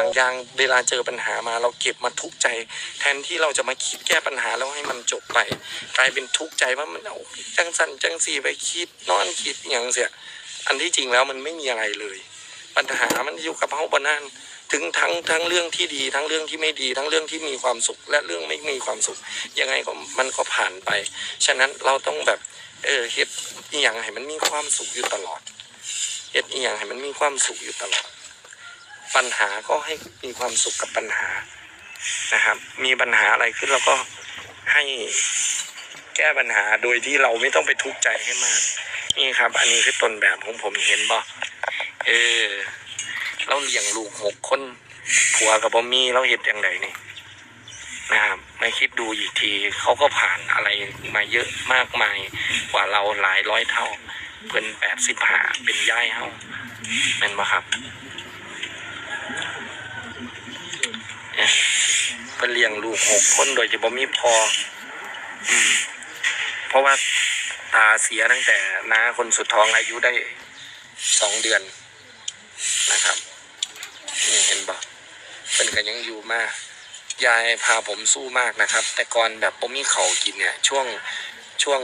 างอย่างเวลาเจอปัญหามาเราเก็บมาทุกใจ แทนที่เราจะมาคิดแก้ปัญหาแล้วให้มันจบไป กลายเป็นทุกใจว่ามันเอาจังสันจังสีไปคิดนอนคิดอย่างเสียอันที่จริงแล้วมันไม่มีอะไรเลย ปัญหามันอยู่กับเฮาบนนั่นถึงทั้งทั้งเรื่องที่ดีทั้งเรื่องที่ไม่ดี ทั้งเรื่องที่มีความสุข และเรื่องไม่มีความสุข ยังไงก็มันก็ผ่านไป ฉะนั้นเราต้องแบบเออเฮ็ดอหย่างให้มันมีความสุขอยู่ตลอดเฮ็ดอหย่างให้มันมีความสุขอยู่ตลอด ปัญหาก็ให้มีความสุขกับปัญหานะครับ มีปัญหาอะไรขึ้นเราก็ให้แก้ปัญหาโดยที่เราไม่ต้องไปทุกข์ใจให้มาก นี่ครับ อันนี้คือต้นแบบของผมเห็นบ่เออเราเลี้ยงลูกหกคนผัวกับบอมี่เราเห็ดอย่างไรนี่นะครับมาคิดดูอีกทีเขาก็ผ่านอะไรมาเยอะมากมายกว่าเราหลายร้อยเท่า เพิ่นแปดสิบห้าเป็นย่ายเฮาแม่นบ่ครับเอ้ยเพิ่นเลี้ยงลูกหกคนโดยจะบ่มีพออืมเพราะว่าตาเสียตั้งแต่น้าคนสุดท้องอายุได้สองเดือนนะครับนี่เห็นบ่เป็นกันยังอยู่มาก ยายพาผมสู้มากนะครับ แต่ก่อนแบบผมมีเขากินเนี่ย ช่วงช่วง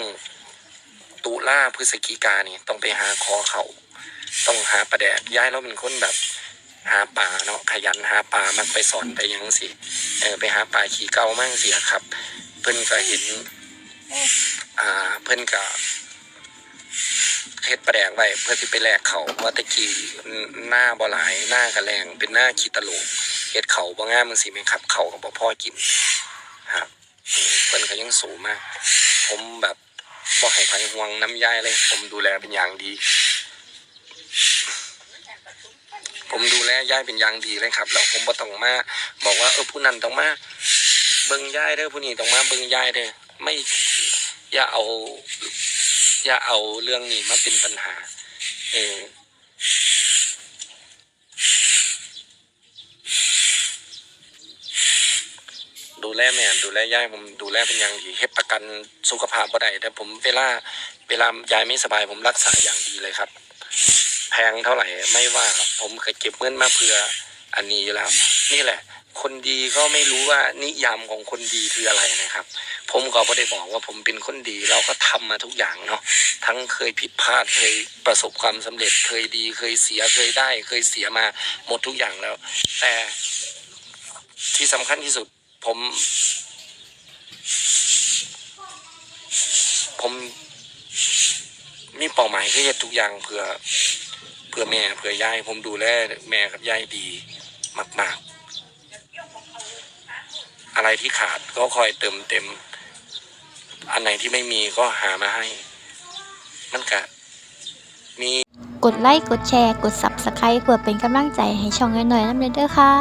ตุลาพฤศจิกานี่ต้องไปหาคอเขาต้องหาปลาแดกยายเราเป็นคนแบบ หาปลาเนาะขยันหาปลามักไปสอนไปยังสิเออไปหาปลาขี่เก่ามั่งเสียครับ เพิ่นก็เห็น อ่า เพิ่นก็เฮ็ดปลาแดกไว้เพื่อที่ไปแลกเขาเพราตะกี้หน้าบ่หลายหน้ากระแรงเป็นหน้าขี้ตะโลกเฮ็ดเขาบ่งามมันสิแม่ครับ เขาก็บ่พอกินครับเพิ่นก็ยังสูงมาก ผมแบบบ่ให้ไผห่วงน้ำยายเลย ผมดูแลเป็นอย่างดี ผมดูแล ย่ายเป็นอย่างดีเลยครับแล้วผมบ่ต้องมาบอกว่าเออผู้นั้นต้องมาเบิ่งยายเด้อผู้นี้ต้องมาเบิ่งยายเด้อไม่อย่าเอา อย่าเอาเรื่องนี้มาเป็นปัญหา เออดูแลแม่ดูแลยายผมดูแลเป็นอย่างดีเฮ็ดประกันสุขภาพบ่ได้แต่ผมเวลาเวลายายไม่สบายผมรักษาอย่างดีเลยครับ แพงเท่าไหร่ไม่ว่าผมเคยเก็บเงินมาเพื่ออันนี้แล้ว นี่แหละ คนดีก็ไม่รู้ว่านิยามของคนดีคืออะไรนะครับ ผมก็ไม่ได้บอกว่าผมเป็นคนดีเราก็ทำมาทุกอย่างเนาะทั้งเคยผิดพลาดเคยประสบความสำเร็จเคยดี เคยเสียเคยได้ เคยเสียมาหมดทุกอย่างแล้ว แต่ที่สำคัญที่สุดผม ผมมีเป้าหมายคือเฮ็ดทุกอย่างเพื่อ พื่อแม่เพื่อยายผมดูแลแม่กับยายดีมาก ๆ อะไรที่ขาดก็คอยเติมเต็ม อันไหนที่ไม่มีก็หามาให้ มันกะมีกดไลค์กดแชร์ กด Subscribe เพื่อเป็นกำลังใจให้ช่องน้อยๆน้ำเด้อค่ะ